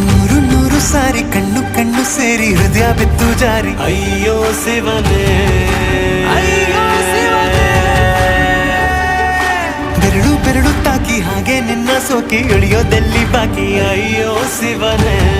ನೂರು ನೂರು ಸಾರಿ ಕಣ್ಣು ಕಣ್ಣು ಸೇರಿ ಹೃದಯ ಬಿತ್ತು ಜಾರಿ. ಅಯ್ಯೋ ಶಿವನೇ. ಬೆರಳು ಬೆರಳು ತಾಕಿ ಹಾಗೆ ನಿನ್ನ ಸೋಕಿ ಇಳಿಯೋದೆಲ್ಲಿ ಬಾಕಿ? ಅಯ್ಯೋ ಶಿವನೇ.